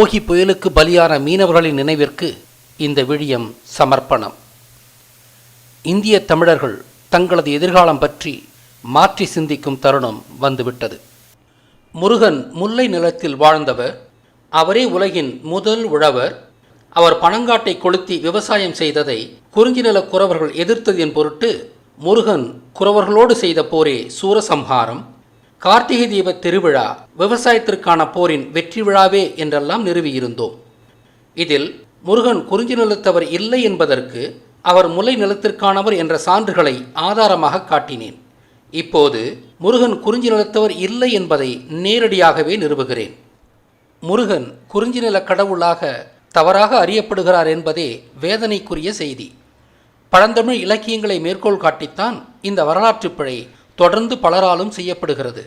ஓகி புயலுக்கு பலியான மீனவர்களின் நினைவிற்கு இந்த விழியம் சமர்ப்பணம். இந்திய தமிழர்கள் தங்களது எதிர்காலம் பற்றி மாற்றி சிந்திக்கும் தருணம் வந்துவிட்டது. முருகன் முல்லை நிலத்தில் வாழ்ந்தவர் அவரே உலகின் முதல் உழவர் அவர் பனங்காட்டை கொளுத்தி விவசாயம் செய்ததை குறிஞ்சி நில குறவர்கள் எதிர்த்ததின் பொருட்டு முருகன் குறவர்களோடு செய்த போரே சூரசம்ஹாரம் கார்த்திகை தீப திருவிழா விவசாயத்திற்கான போரின் வெற்றி விழாவே என்றெல்லாம் நிறுவியிருந்தோம். இதில் முருகன் குறிஞ்சி நிலத்தவர் இல்லை என்பதற்கு அவர் முல்லை நிலத்திற்கானவர் என்ற சான்றுகளை ஆதாரமாக காட்டினேன். இப்போது முருகன் குறிஞ்சி நிலத்தவர் இல்லை என்பதை நேரடியாகவே நிறுவுகிறேன். முருகன் குறிஞ்சி நில கடவுளாக தவறாக அறியப்படுகிறார் என்பதே வேதனைக்குரிய செய்தி. பழந்தமிழ் இலக்கியங்களை மேற்கோள் காட்டித்தான் இந்த வரலாற்று பிழை தொடர்ந்து பலராலும் செய்யப்படுகிறது.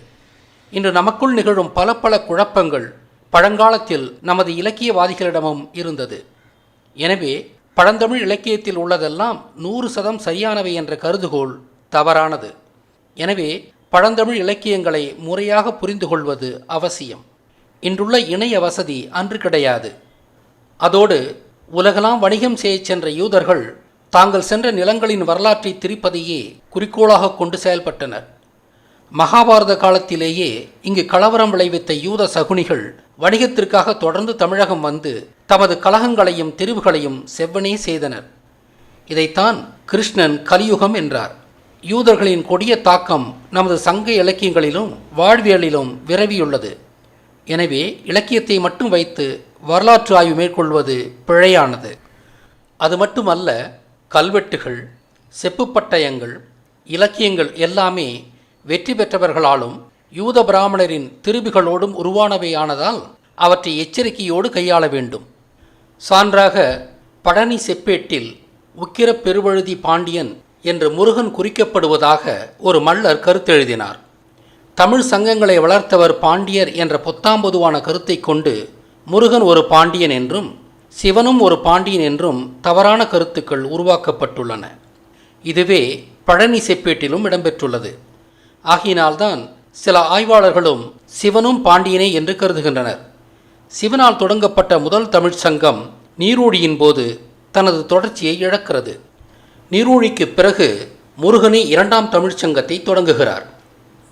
இன்று நமக்குள் நிகழும் பல பல குழப்பங்கள் பழங்காலத்தில் நமது இலக்கியவாதிகளிடமும் இருந்தது. எனவே பழந்தமிழ் இலக்கியத்தில் உள்ளதெல்லாம் நூறு சதம் சரியானவை என்ற கருதுகோள் தவறானது. எனவே பழந்தமிழ் இலக்கியங்களை முறையாக புரிந்து கொள்வது அவசியம். இன்றுள்ள இணைய வசதி அன்று கிடையாது. அதோடு உலகெல்லாம் வணிகம் செய்யச் சென்ற யூதர்கள் தாங்கள் சென்ற நிலங்களின் வரலாற்றை திரிப்பதையே குறிக்கோளாக கொண்டு செயல்பட்டனர். மகாபாரத காலத்திலேயே இங்கு கலவரம் விளைவித்த யூத சகுனிகள் வணிகத்திற்காக தொடர்ந்து தமிழகம் வந்து தமது கலகங்களையும் தெரிவுகளையும் செவ்வனே செய்தனர். இதைத்தான் கிருஷ்ணன் கலியுகம் என்றார். யூதர்களின் கொடிய தாக்கம் நமது சங்க இலக்கியங்களிலும் வாழ்வியலிலும் விரவியுள்ளது. எனவே இலக்கியத்தை மட்டும் வைத்து வரலாற்று ஆய்வு மேற்கொள்வது பிழையானது. அது மட்டுமல்ல கல்வெட்டுகள் செப்பு பட்டயங்கள் இலக்கியங்கள் எல்லாமே வெற்றி பெற்றவர்களாலும் யூத பிராமணரின் திருபிகளோடும் உருவானவையானதால் அவற்றை எச்சரிக்கையோடு கையாள வேண்டும். சான்றாக பழனி செப்பேட்டில் உக்கிர பெருவழுதி பாண்டியன் என்று முருகன் குறிக்கப்படுவதாக ஒரு மல்லர் கருத்தெழுதினார். தமிழ் சங்கங்களை வளர்த்தவர் பாண்டியர் என்ற பொத்தாம்பொதுவான கருத்தை கொண்டு முருகன் ஒரு பாண்டியன் என்றும் சிவனும் ஒரு பாண்டியன் என்றும் தவறான கருத்துக்கள் உருவாக்கப்பட்டுள்ளன. இதுவே பழனி செப்பேட்டிலும் இடம்பெற்றுள்ளது. ஆகையினால்தான் சில ஆய்வாளர்களும் சிவனும் பாண்டியனே என்று கருதுகின்றனர். சிவனால் தொடங்கப்பட்ட முதல் தமிழ் சங்கம் நீரூழியின் போது தனது தொடர்ச்சியை இழக்கிறது. நீரூழிக்கு பிறகு முருகனே இரண்டாம் தமிழ்ச்சங்கத்தை தொடங்குகிறார்.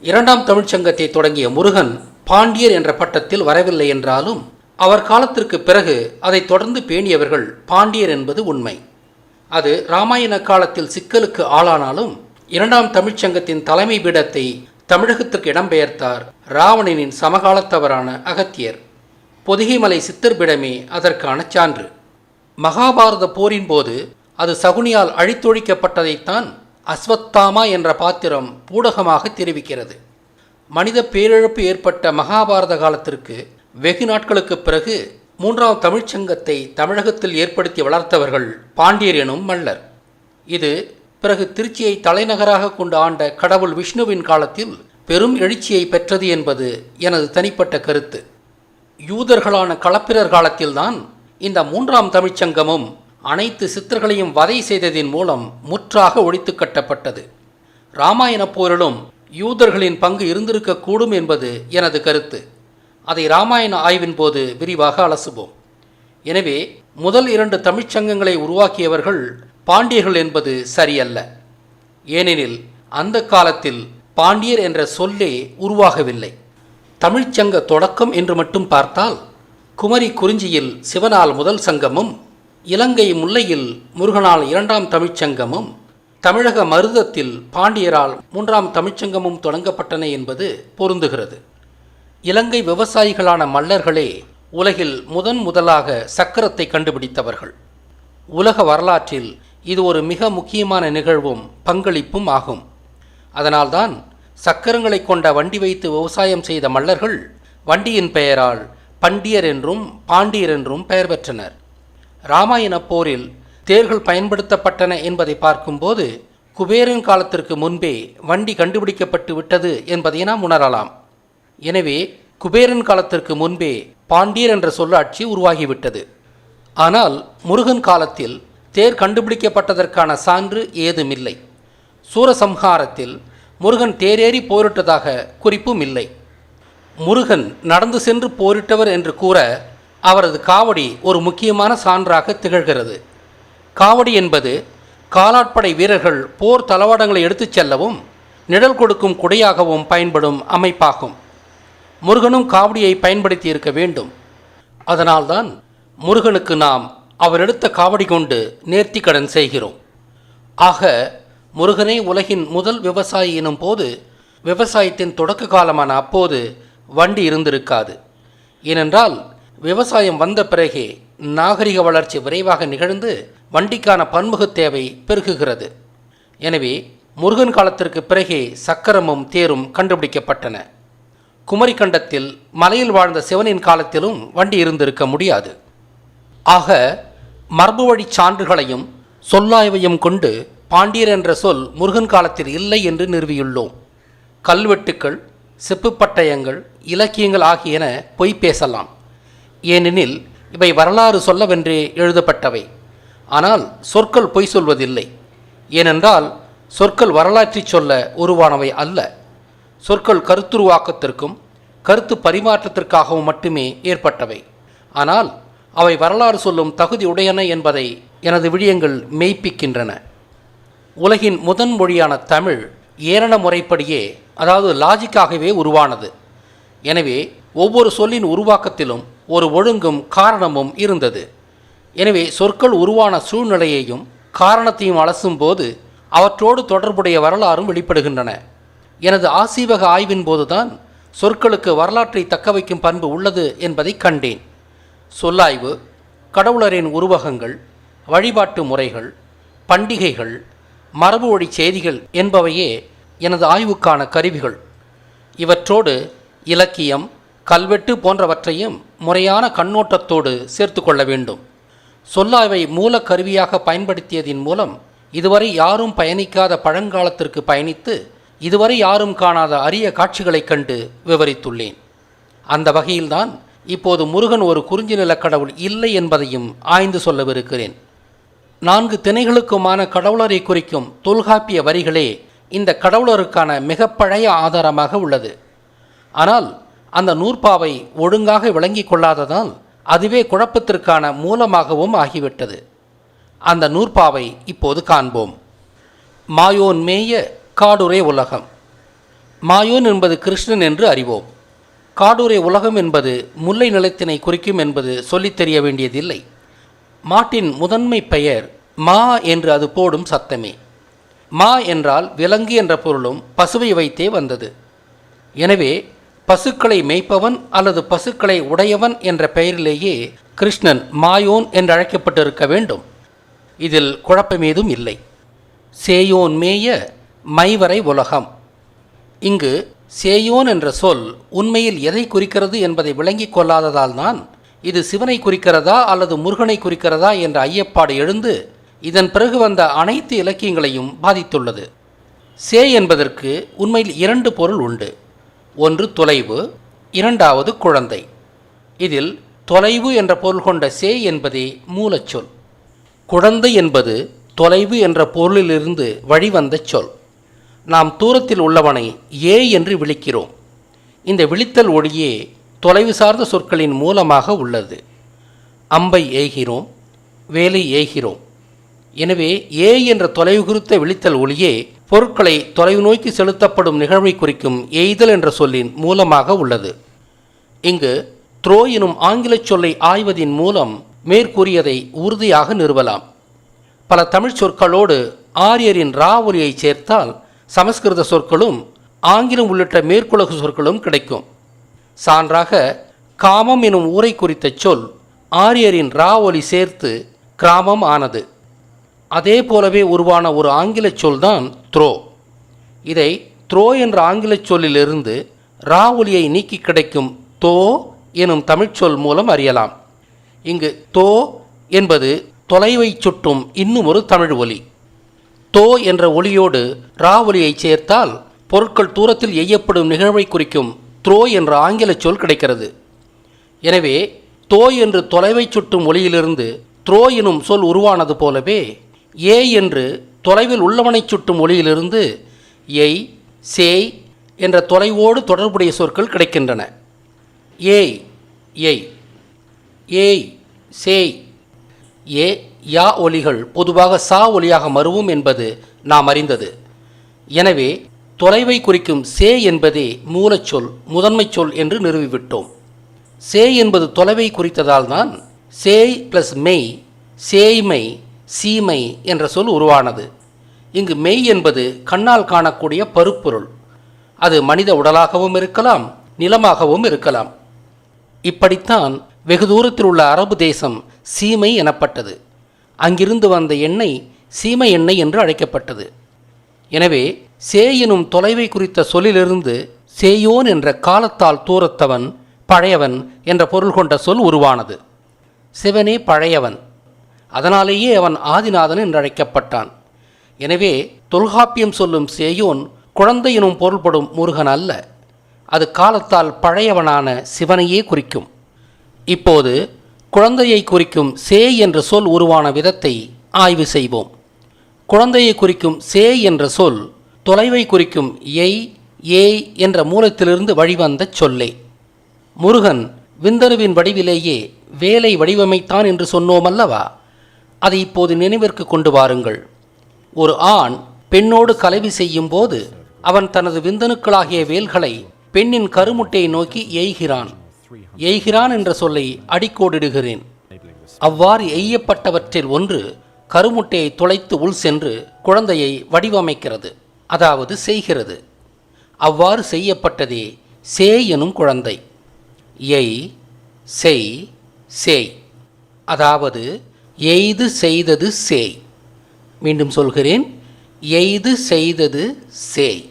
இரண்டாம் தமிழ்ச் சங்கத்தை தொடங்கிய முருகன் பாண்டியர் என்ற பட்டத்தில் வரவில்லை என்றாலும் அவர் காலத்திற்கு பிறகு அதை தொடர்ந்து பேணியவர்கள் பாண்டியர் என்பது உண்மை. அது இராமாயண காலத்தில் சிக்கலுக்கு ஆளானாலும் இரண்டாம் தமிழ்ச் சங்கத்தின் தலைமை பீடத்தை தமிழகத்திற்கு இடம்பெயர்த்தார் ராவணனின் சமகாலத்தவரான அகத்தியர். பொதிகைமலை சித்தர்பிடமே அதற்கான சான்று. மகாபாரத போரின் போது அது சகுனியால் அழித்தொழிக்கப்பட்டதைத்தான் அஸ்வத்தாமா என்ற பாத்திரம் பூடகமாக தெரிவிக்கிறது. மனித பேரிழப்பு ஏற்பட்ட மகாபாரத காலத்திற்கு வெகு நாட்களுக்கு பிறகு மூன்றாம் தமிழ்ச்சங்கத்தை தமிழகத்தில் ஏற்படுத்தி வளர்த்தவர்கள் பாண்டியர் எனும் மல்லர் இது பிறகு திருச்சியை தலைநகராக கொண்டு ஆண்ட கடவுள் விஷ்ணுவின் காலத்தில் பெரும் எழுச்சியை பெற்றது என்பது எனது தனிப்பட்ட கருத்து. யூதர்களான களப்பிரர் காலத்தில்தான் இந்த மூன்றாம் தமிழ்ச் சங்கமும் அனைத்து சித்தர்களையும் வதை செய்ததின் மூலம் முற்றாக ஒழித்து கட்டப்பட்டது. ராமாயணப் போரிலும் யூதர்களின் பங்கு இருந்திருக்கக்கூடும் என்பது எனது கருத்து. அதை இராமாயண ஆய்வின் போது விரிவாக அலசுவோம். எனவே முதல் இரண்டு தமிழ்ச் சங்கங்களை உருவாக்கியவர்கள் பாண்டியர்கள் என்பது சரியல்ல. ஏனெனில் அந்த காலத்தில் பாண்டியர் என்ற சொல்லே உருவாகவில்லை. தமிழ்ச்சங்க தொடக்கம் என்று மட்டும் பார்த்தால் குமரி குறிஞ்சியில் சிவனால் முதல் சங்கமும் இலங்கை முல்லையில் முருகனால் இரண்டாம் தமிழ்ச்சங்கமும் தமிழக மருதத்தில் பாண்டியரால் மூன்றாம் தமிழ்ச்சங்கமும் தொடங்கப்பட்டன என்பது பொருந்துகிறது. இலங்கை விவசாயிகளான மல்லர்களே உலகில் முதன் முதலாக சக்கரத்தை கண்டுபிடித்தவர்கள். உலக வரலாற்றில் இது ஒரு மிக முக்கியமான நிகழ்வும் பங்களிப்பும் ஆகும். அதனால்தான் சக்கரங்களை கொண்ட வண்டி வைத்து விவசாயம் செய்த மல்லர்கள் வண்டியின் பெயரால் பண்டியர் என்றும் பாண்டியர் என்றும் பெயர் பெற்றனர். இராமாயண போரில் தேர்கள் பயன்படுத்தப்பட்டன என்பதை பார்க்கும்போது குபேரன் காலத்திற்கு முன்பே வண்டி கண்டுபிடிக்கப்பட்டு விட்டது என்பதை நாம் உணரலாம். எனவே குபேரன் காலத்திற்கு முன்பே பாண்டியர் என்ற சொல்லாட்சி உருவாகிவிட்டது. ஆனால் முருகன் காலத்தில் தேர் கண்டுபிடிக்கப்பட்டதற்கான சான்று ஏதுமில்லை. சூரசம்ஹாரத்தில் முருகன் தேரேறி போரிட்டதாக குறிப்பும் இல்லை. முருகன் நடந்து சென்று போரிட்டவர் என்று கூற அவரது காவடி ஒரு முக்கியமான சான்றாக திகழ்கிறது. காவடி என்பது காலாட்படை வீரர்கள் போர் தளவாடங்களை எடுத்துச் செல்லவும் நிழல் கொடுக்கும் குடையாகவும் பயன்படும் அமைப்பாகும். முருகனும் காவடியை பயன்படுத்தி இருக்க வேண்டும். அதனால்தான் முருகனுக்கு நாம் அவர் எடுத்த காவடி கொண்டு நேர்த்தி கடன் செய்கிறோம். ஆக முருகனே உலகின் முதல் விவசாயி எனும் போது விவசாயத்தின் தொடக்க காலமான அப்போது வண்டி இருந்திருக்காது. ஏனென்றால் விவசாயம் வந்த பிறகே நாகரிக வளர்ச்சி விரைவாக நிகழ்ந்து வண்டிக்கான பன்முக தேவை பெருகுகிறது. எனவே முருகன் காலத்திற்கு பிறகே சக்கரமும் தேரும் கண்டுபிடிக்கப்பட்டன. குமரிக்கண்டத்தில் மலையில் வாழ்ந்த சிவனின் காலத்திலும் வண்டி இருந்திருக்க முடியாது. ஆக மரபு வழி சான்றுகளையும் சொல்லாய்வையும் கொண்டு பாண்டியர் என்ற சொல் முருகன் காலத்தில் இல்லை என்று நிறுவியுள்ளோம். கல்வெட்டுக்கள் செப்புப்பட்டயங்கள் இலக்கியங்கள் ஆகியன பொய் பேசலாம். ஏனெனில் இவை வரலாறு சொல்லவென்றே எழுதப்பட்டவை. ஆனால் சொற்கள் பொய் சொல்வதில்லை. ஏனென்றால் சொற்கள் வரலாற்றைச் சொல்ல உருவானவை அல்ல. சொற்கள் கருத்துருவாக்கத்திற்கும் கருத்து பரிமாற்றத்திற்காகவும் மட்டுமே ஏற்பட்டவை. ஆனால் அவை வரலாறு சொல்லும் தகுதி உடையன என்பதை எனது விழியங்கள் மெய்ப்பிக்கின்றன. உலகின் முதன் மொழியான தமிழ் ஏரண முறைப்படியே அதாவது லாஜிக்காகவே உருவானது. எனவே ஒவ்வொரு சொல்லின் உருவாக்கத்திலும் ஒரு ஒழுங்கும் காரணமும் இருந்தது. எனவே சொற்கள் உருவான சூழ்நிலையையும் காரணத்தையும் அலசும்போது அவற்றோடு தொடர்புடைய வரலாறும் வெளிப்படுகின்றன. எனது ஆசீவக ஆய்வின் போதுதான் சொற்களுக்கு வரலாற்றை தக்கவைக்கும் பண்பு உள்ளது என்பதை கண்டேன். சொல்லாய்வு கடவுளரின் உருவகங்கள் வழிபாட்டு முறைகள் பண்டிகைகள் மரபு வழி செய்திகள் என்பவையே எனது ஆய்வுக்கான கருவிகள். இவற்றோடு இலக்கியம் கல்வெட்டு போன்றவற்றையும் முறையான கண்ணோட்டத்தோடு சேர்த்து கொள்ள வேண்டும். சொல்லாய்வை மூல கருவியாக பயன்படுத்தியதின் மூலம் இதுவரை யாரும் பயணிக்காத பழங்காலத்திற்கு பயணித்து இதுவரை யாரும் காணாத அரிய காட்சிகளைக் கண்டு விவரித்துள்ளேன். அந்த வகையில்தான் இப்போது முருகன் ஒரு குறிஞ்சி நிலக்கடவுள் இல்லை என்பதையும் ஆய்ந்து சொல்லவிருக்கிறேன். நான்கு திணைகளுக்குமான கடவுளரை குறிக்கும் தொல்காப்பிய வரிகளே இந்த கடவுளருக்கான மிக பழைய ஆதாரமாக உள்ளது. ஆனால் அந்த நூற்பாவை ஒழுங்காக விளங்கிக் கொள்ளாததால் அதுவே குழப்பத்திற்கான மூலமாகவும் ஆகிவிட்டது. அந்த நூற்பாவை இப்போது காண்போம். மாயோன் மேய காடுரை உலகம். மாயோன் என்பது கிருஷ்ணன் என்று அறிவோம். காடுரை உலகம் என்பது முல்லை நிலத்தினை குறிக்கும் என்பது சொல்லித் தெரிய வேண்டியதில்லை. மாட்டின் முதன்மை பெயர் மா என்று அது போடும் சத்தமே. மா என்றால் விலங்கு என்ற பொருளும் பசுவை வைத்தே வந்தது. எனவே பசுக்களை மேய்ப்பவன் அல்லது பசுக்களை உடையவன் என்ற பெயரிலேயே கிருஷ்ணன் மாயோன் என்று அழைக்கப்பட்டிருக்க வேண்டும். இதில் குழப்பமேதும் இல்லை. சேயோன் மேய மைவரை உலகம். இங்கு சேயோன் என்ற சொல் உண்மையில் எதை குறிக்கிறது என்பதை விளங்கிக் கொள்ளாததால் தான் இது சிவனை குறிக்கிறதா அல்லது முருகனை குறிக்கிறதா என்ற ஐயப்பாடு எழுந்து இதன் பிறகு வந்த அனைத்து இலக்கியங்களையும் பாதித்துள்ளது. சே என்பதற்கு உண்மையில் இரண்டு பொருள் உண்டு. ஒன்று தொலைவு இரண்டாவது குழந்தை. இதில் தொலைவு என்ற பொருள் கொண்ட சே என்பதே மூலச்சொல் குழந்தை என்பது தொலைவு என்ற பொருளிலிருந்து வழிவந்த சொல். நாம் தூரத்தில் உள்ளவனை ஏ என்று விழிக்கிறோம் இந்த விழித்தல் ஒளியே தொலைவு சார்ந்த சொற்களின் மூலமாக உள்ளது. அம்பை ஏகிறோம் வேலை ஏகிறோம் எனவே ஏ என்ற தொலைவு குறித்த விழித்தல் ஒளியே பொருட்களை தொலைவு நோக்கி செலுத்தப்படும் நிகழ்வை குறிக்கும் எய்தல் என்ற சொல்லின் மூலமாக உள்ளது. இங்கு த்ரோ எனும் ஆங்கிலச் சொல்லை ஆய்வதின் மூலம் மேற்கூறியதை உறுதியாக நிறுவலாம். பல தமிழ்ச் சொற்களோடு ஆரியரின் ரா ஒலியை சேர்த்தால் சமஸ்கிருத சொற்களும் ஆங்கிலம் உள்ளிட்ட மேற்குலகு சொற்களும் கிடைக்கும். சான்றாக காமம் எனும் ஊரை குறித்த சொல் ஆரியரின் ரா ஒலி சேர்த்து கிராமம் ஆனது. அதே போலவே உருவான ஒரு ஆங்கிலச் சொல்தான் த்ரோ. இதை த்ரோ என்ற ஆங்கிலச் சொல்லிலிருந்து ரா ஒலியை நீக்கி கிடைக்கும் தோ எனும் தமிழ்ச்சொல் மூலம் அறியலாம். இங்கு தோ என்பது தொலைவைச் சுட்டும் இன்னும் ஒரு தமிழ் ஒலி. தோ என்ற ஒலியோடு ரா ஒலியை சேர்த்தால் பொருட்கள் தூரத்தில் எய்யப்படும் நிகழ்வை குறிக்கும் த்ரோ என்ற ஆங்கிலச் சொல் கிடைக்கிறது. எனவே தோ என்று தொலைவைச் சுட்டும் ஒளியிலிருந்து த்ரோ எனும் சொல் உருவானது போலவே ஏ என்று தொலைவில் உள்ளவனைச் சுட்டும் ஒளியிலிருந்து எய் சேய் என்ற தொலைவோடு தொடர்புடைய சொற்கள் கிடைக்கின்றன. ஏய் ஏய் ஏய் சேய் ஏ யா ஒலிகள் பொதுவாக சா ஒலியாக மறுவும் என்பது நாம் அறிந்தது. எனவே தொலைவை குறிக்கும் சே என்பதே மூலச்சொல் முதன்மைச் சொல் என்று நிறுவிவிட்டோம். சே என்பது தொலைவை குறித்ததால் தான் சேய் பிளஸ் மெய் சேய்மை சீமை என்ற சொல் உருவானது. இங்கு மெய் என்பது கண்ணால் காணக்கூடிய பருப்பொருள். அது மனித உடலாகவும் இருக்கலாம் நிலமாகவும் இருக்கலாம். இப்படித்தான் வெகு தூரத்தில் உள்ள அரபு தேசம் சீமை எனப்பட்டது. அங்கிருந்து வந்த எண்ணெய் சீம எண்ணெய் என்று அழைக்கப்பட்டது. எனவே சே எனும் தொலைவை குறித்த சொல்லிலிருந்து சேயோன் என்ற காலத்தால் தூரத்தவன் பழையவன் என்ற பொருள் கொண்ட சொல் உருவானது. சிவனே பழையவன். அதனாலேயே அவன் ஆதிநாதன் என்று அழைக்கப்பட்டான். எனவே தொல்காப்பியம் சொல்லும் சேயோன் குழந்தை எனும் பொருள்படும் முருகன் அல்ல. அது காலத்தால் பழையவனான சிவனையே குறிக்கும். இப்போது குழந்தையை குறிக்கும் சே என்ற சொல் உருவான விதத்தை ஆய்வு செய்வோம். குழந்தையை குறிக்கும் சே என்ற சொல் தொலைவை குறிக்கும் எய் ஏய் என்ற மூலத்திலிருந்து வழிவந்த சொல்லே. முருகன் விந்தருவின் வடிவிலேயே வேலை வடிவமைத்தான் என்று சொன்னோம் அல்லவா அதை இப்போது நினைவிற்கு கொண்டு வாருங்கள். ஒரு ஆண் பெண்ணோடு கலவி செய்யும் போது அவன் தனது விந்தணுக்களாகிய வேல்களை பெண்ணின் கருமுட்டையை நோக்கி எய்கிறான் எய்கிறான் என்ற சொல்லை அடிக்கோடிடுகிறேன். அவ்வாறு எய்யப்பட்டவற்றில் ஒன்று கருமுட்டையை துளைத்து உள் சென்று குழந்தையை வடிவமைக்கிறது அதாவது செய்கிறது. அவ்வாறு செய்யப்பட்டதே சே எனும் குழந்தை. எய் செய் சேய். அதாவது எய்து செய்தது சேய். மீண்டும் சொல்கிறேன் எய்து செய்தது சேய்.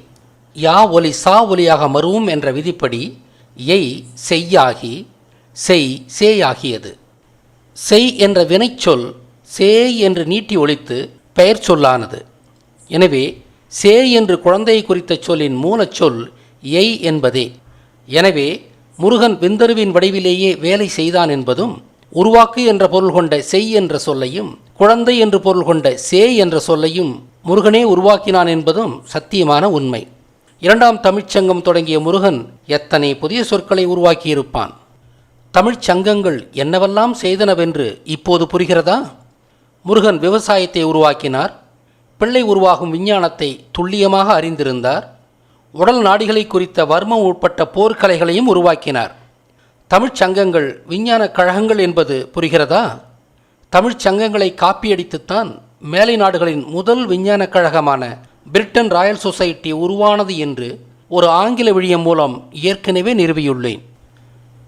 யா ஒலி சா ஒலியாக மருவும் என்ற விதிப்படி எய் செய்யாகி செய் சேயாகியது. செய் என்ற வினைச்சொல் சேய் என்று நீட்டி ஒழித்து பெயர் சொல்லானது. எனவே சே என்று குழந்தையை குறித்த சொல்லின் மூலச்சொல் எய் என்பதே. எனவே முருகன் விந்தருவின் வடிவிலேயே வேலை செய்தான் என்பதும் உருவாக்கு என்ற பொருள் கொண்ட செய் என்ற சொல்லையும் குழந்தை என்று பொருள் கொண்ட சே என்ற சொல்லையும் முருகனே உருவாக்கினான் என்பதும் சத்தியமான உண்மை. இரண்டாம் தமிழ்ச்சங்கம் தொடங்கிய முருகன் எத்தனை புதிய சொற்களை உருவாக்கியிருப்பான்? தமிழ்ச் சங்கங்கள் என்னவெல்லாம் செய்தனவென்று இப்போது புரிகிறதா? முருகன் விவசாயத்தை உருவாக்கினார். பிள்ளை உருவாகும் விஞ்ஞானத்தை துல்லியமாக அறிந்திருந்தார். உடல் நாடிகளை குறித்த வர்மம் உட்பட்ட போர்க்கலைகளையும் உருவாக்கினார். தமிழ்ச் சங்கங்கள் விஞ்ஞான கழகங்கள் என்பது புரிகிறதா? தமிழ்ச் சங்கங்களை காப்பியடித்துத்தான் மேலை நாடுகளின் முதல் விஞ்ஞான கழகமான பிரிட்டன் ராயல் சொசைட்டி உருவானது என்று ஒரு ஆங்கில விழியம் மூலம் ஏற்கனவே நிறுவியுள்ளேன்.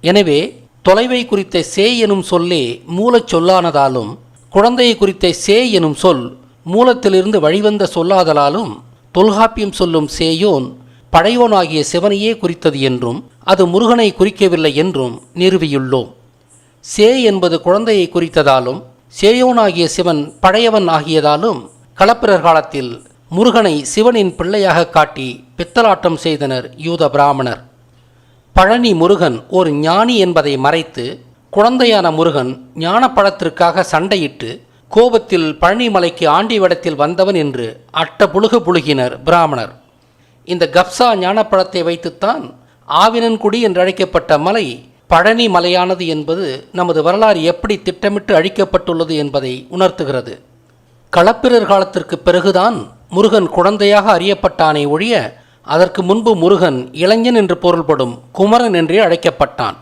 எனவே தொலைவை குறித்த சே எனும் சொல்லே மூலச் சொல்லானதாலும் குழந்தையை குறித்த சே எனும் சொல் மூலத்திலிருந்து வழிவந்த சொல்லாதலாலும் தொல்காப்பியம் சொல்லும் சேயோன் பழையோனாகிய சிவனையே குறித்தது என்றும் அது முருகனை குறிக்கவில்லை என்றும் நிறுவியுள்ளோம். சே என்பது குழந்தையை குறித்ததாலும் சேயோனாகிய சிவன் பழையவன் ஆகியதாலும் களப்பிரர் காலத்தில் முருகனை சிவனின் பிள்ளையாக காட்டி பித்தலாட்டம் செய்தனர் யூத பிராமணர். பழனி முருகன் ஒரு ஞானி என்பதை மறைத்து குழந்தையான முருகன் ஞானப்பழத்திற்காக சண்டையிட்டு கோபத்தில் பழனிமலைக்கு ஆண்டி வடத்தில் வந்தவன் என்று அட்ட புழுகு புழுகினர் பிராமணர். இந்த கப்சா ஞானப்பழத்தை வைத்துத்தான் ஆவினன்குடி என்று அழைக்கப்பட்ட மலை பழனி மலையானது என்பது நமது வரலாறு எப்படி திட்டமிட்டு அழிக்கப்பட்டுள்ளது என்பதை உணர்த்துகிறது. களப்பிரர் காலத்திற்கு பிறகுதான் முருகன் குழந்தையாக அறியப்பட்டானே ஒழிய அதற்கு முன்பு முருகன் இளைஞன் என்று பொருள்படும் குமரன் என்றே அழைக்கப்பட்டான்.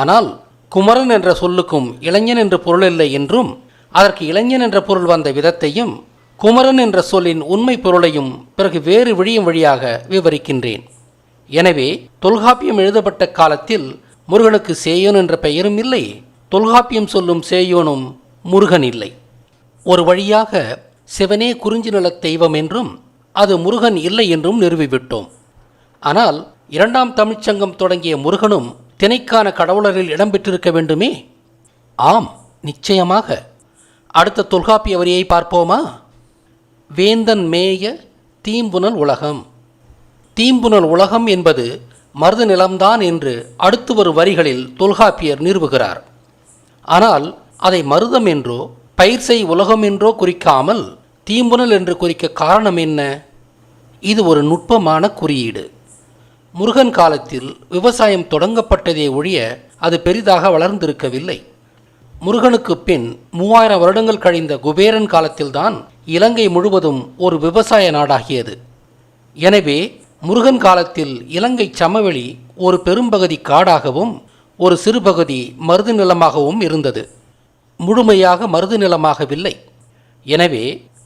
ஆனால் குமரன் என்ற சொல்லுக்கும் இளைஞன் என்று பொருள் இல்லை என்றும் அதற்கு இளைஞன் என்ற பொருள் வந்த விதத்தையும் குமரன் என்ற சொல்லின் உண்மை பொருளையும் பிறகு வேறு விழியும் வழியாக விவரிக்கின்றேன். எனவே தொல்காப்பியம் எழுதப்பட்ட காலத்தில் முருகனுக்கு சேயோன் என்ற பெயரும் இல்லை தொல்காப்பியம் சொல்லும் சேயோனும் முருகன் இல்லை. ஒரு வழியாக சிவனே குறிஞ்சி நிலத் தெய்வம் என்றும் அது முருகன் இல்லை என்றும் நிறுவிவிட்டோம் ஆனால் இரண்டாம் தமிழ்ச்சங்கம் தொடங்கிய முருகனும் திணைக்கான கடவுளரில் இடம்பெற்றிருக்க வேண்டுமே? ஆம் நிச்சயமாக. அடுத்த தொல்காப்பிய வரியை பார்ப்போமா? வேந்தன் மேய தீம்புணல் உலகம். தீம்புணல் உலகம் என்பது மருத நிலம்தான் என்று அடுத்து வரும் வரிகளில் தொல்காப்பியர் நிறுவுகிறார் ஆனால் அதை மருதம் என்றோ பயிர் செய் உலகம் என்றோ குறிக்காமல் தீம்புனல் என்று குறிக்க காரணம் என்ன? இது ஒரு நுட்பமான குறியீடு. முருகன் காலத்தில் விவசாயம் தொடங்கப்பட்டதே ஒழிய அது பெரிதாக வளர்ந்திருக்கவில்லை. முருகனுக்கு பின் மூவாயிரம் வருடங்கள் கழிந்த குபேரன் காலத்தில்தான் இலங்கை முழுவதும் ஒரு விவசாய நாடாகியது. எனவே முருகன் காலத்தில் இலங்கை சமவெளி ஒரு பெரும்பகுதி காடாகவும் ஒரு சிறுபகுதி மருது நிலமாகவும் இருந்தது. முழுமையாக மருது நிலமாகவில்லை. எனவே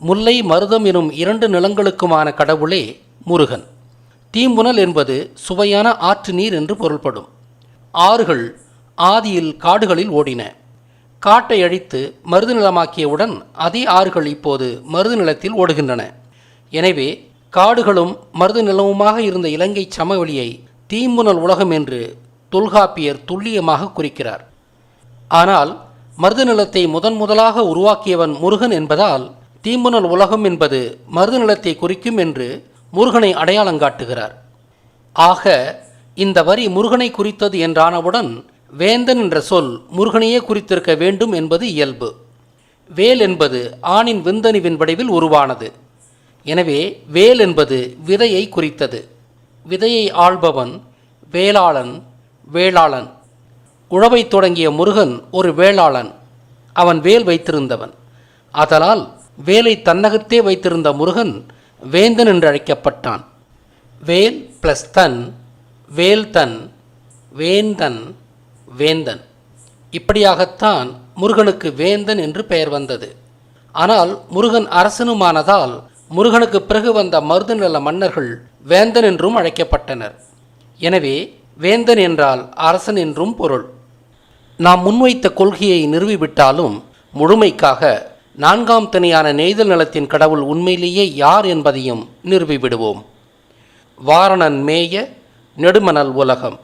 முல்லை மருதம் எனும் இரண்டு நிலங்களுக்குமான கடவுளே முருகன். தீம்புணல் என்பது சுவையான ஆற்று நீர் என்று பொருள்படும். ஆறுகள் ஆதியில் காடுகளில் ஓடின. காட்டை அழித்து மருது நிலமாக்கியவுடன் அதே ஆறுகள் இப்போது மருது நிலத்தில் ஓடுகின்றன. எனவே காடுகளும் மருது நிலமுமாக இருந்த இலங்கை சமவெளியை தீம்புணல் உலகம் என்று தொல்காப்பியர் துல்லியமாக குறிக்கிறார். ஆனால் மருது நிலத்தை முதன் முதலாக உருவாக்கியவன் முருகன் என்பதால் தீம்புனல் உலகம் என்பது மருது நிலத்தை குறிக்கும் என்று முருகனை அடையாளங்காட்டுகிறார் ஆக இந்த வரி முருகனை குறித்தது என்றானவுடன் வேந்தன் என்ற சொல் முருகனையே குறித்திருக்க வேண்டும் என்பது இயல்பு. வேல் என்பது ஆணின் விந்தணுவின் வடிவில் உருவானது. எனவே வேல் என்பது விதையை குறித்தது. விதையை ஆள்பவன் வேளாளன் வேளாளன் உழவைத் தொடங்கிய முருகன் ஒரு வேளாளன். அவன் வேல் வைத்திருந்தவன். அதனால் வேலை தன்னகத்தே வைத்திருந்த முருகன் வேந்தன் என்று அழைக்கப்பட்டான். வேல் பிளஸ் தன் வேல் தன் வேந்தன் வேந்தன் இப்படியாகத்தான் முருகனுக்கு வேந்தன் என்று பெயர் வந்தது. ஆனால் முருகன் அரசனுமானதால் முருகனுக்கு பிறகு வந்த மருது மன்னர்கள் வேந்தன் என்றும் அழைக்கப்பட்டனர். எனவே வேந்தன் என்றால் அரசன் என்றும் பொருள். நாம் முன்வைத்த கொள்கையை நிறுவிவிட்டாலும் முழுமைக்காக நான்காம் தனியான நெய்தல் நலத்தின் கடவுள் உண்மையிலேயே யார் என்பதையும் நிறுவிவிடுவோம். வாரணன் மேய நெடுமணல் உலகம்.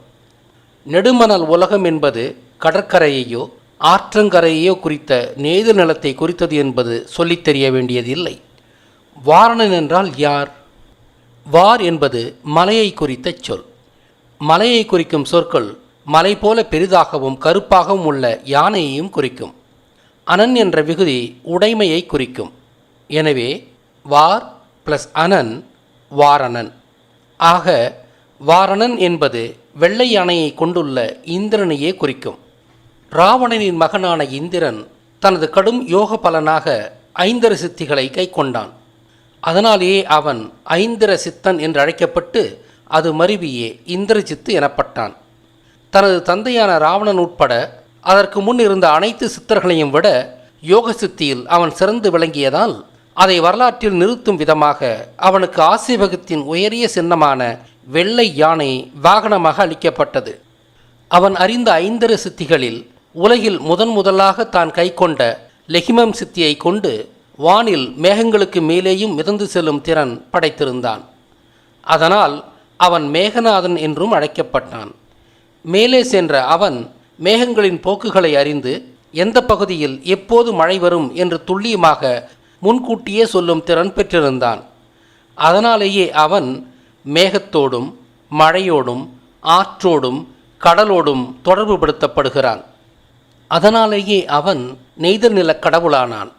நெடுமணல் உலகம் என்பது கடற்கரையையோ ஆற்றங்கரையோ குறித்த நெய்தல் நிலத்தை குறித்தது என்பது சொல்லித் தெரிய வேண்டியதில்லை வாரணன் என்றால் யார்? வார் என்பது மலையை குறித்த சொல். மலையை குறிக்கும் சொற்கள் மலை போல பெரிதாகவும் கருப்பாகவும் உள்ள யானையையும் குறிக்கும். அனன் என்ற விகுதி உடைமையை குறிக்கும். எனவே வார் பிளஸ் அனன் வாரணன். ஆக வாரணன் என்பது வெள்ளை யானையை கொண்டுள்ள இந்திரனையே குறிக்கும். ராவணனின் மகனான இந்திரன் தனது கடும் யோக பலனாக ஐந்தர சித்திகளை கைக்கொண்டான். அதனாலேயே அவன் ஐந்திர சித்தன் என்று அழைக்கப்பட்டு அது மருவியே இந்திரஜித்து எனப்பட்டான். தனது தந்தையான ராவணன் உட்பட அதற்கு முன் இருந்த அனைத்து சித்தர்களையும் விட யோக சித்தியில் அவன் சிறந்து விளங்கியதால் அதை வரலாற்றில் நிறுத்தும் விதமாக அவனுக்கு ஆசிவகத்தின் உயரிய சின்னமான வெள்ளை யானை வாகனமாக அளிக்கப்பட்டது. அவன் அறிந்த ஐந்தர சித்திகளில் உலகில் முதன் முதலாக தான் கைக்கொண்ட லெஹிமம் சித்தியை கொண்டு வானில் மேகங்களுக்கு மேலேயும் மிதந்து செல்லும் திறன் படைத்திருந்தான். அதனால் அவன் மேகநாதன் என்றும் அழைக்கப்பட்டான். மேலே சென்ற அவன் மேகங்களின் போக்குகளை அறிந்து எந்த பகுதியில் எப்போது மழை வரும்? என்று துல்லியமாக முன்கூட்டியே சொல்லும் திறன் பெற்றிருந்தான். அதனாலேயே அவன் மேகத்தோடும் மழையோடும் ஆற்றோடும் கடலோடும் தொடர்புபடுத்தப்படுகிறான். அதனாலேயே அவன் நெய்தல் நிலக் கடவுளானான்.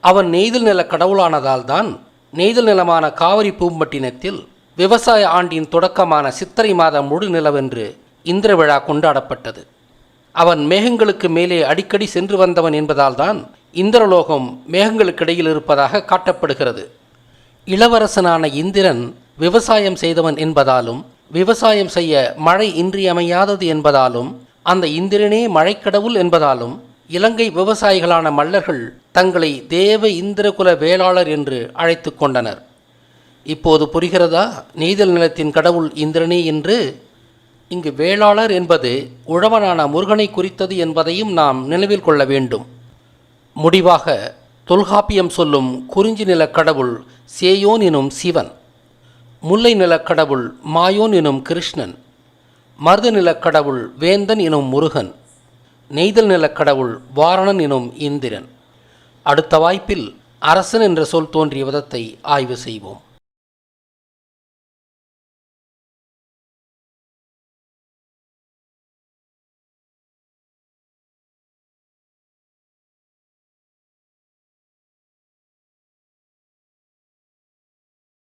அவன் நெய்தல் நில கடவுளானதால் தான் நெய்தல் நிலமான காவிரி பூம்பட்டினத்தில் விவசாய ஆண்டின் தொடக்கமான சித்திரை மாத முழு நிலவென்று இந்திர விழா கொண்டாடப்பட்டது. அவன் மேகங்களுக்கு மேலே அடிக்கடி சென்று வந்தவன் என்பதால்தான் இந்திரலோகம் மேகங்களுக்கிடையில் இருப்பதாக காட்டப்படுகிறது. இளவரசனான இந்திரன் விவசாயம் செய்தவன் என்பதாலும் விவசாயம் செய்ய மழை இன்றியமையாதது என்பதாலும் அந்த இந்திரனே மழைக்கடவுள் என்பதாலும் இலங்கை விவசாயிகளான மல்லர்கள் தங்களை தேவ இந்திரகுல வேளாளர் என்று அழைத்து கொண்டனர். இப்போது புரிகிறதா? நெய்தல் நிலத்தின் கடவுள் இந்திரனே என்று இங்கு வேளாளர் என்பது உழவனான முருகனை குறித்தது என்பதையும் நாம் நினைவில் கொள்ள வேண்டும். முடிவாக தொல்காப்பியம் சொல்லும் குறிஞ்சி நிலக் கடவுள் சேயோன் எனும் சிவன் முல்லை நிலக் கடவுள் மாயோன் எனும் கிருஷ்ணன் மருத நிலக் கடவுள் வேந்தன் எனும் முருகன் நெய்தல் நிலக் கடவுள் வாரணன் எனும் இந்திரன். அடுத்த வாய்ப்பில் அரசன் என்ற சொல் தோன்றிய விதத்தை ஆய்வு செய்வோம்.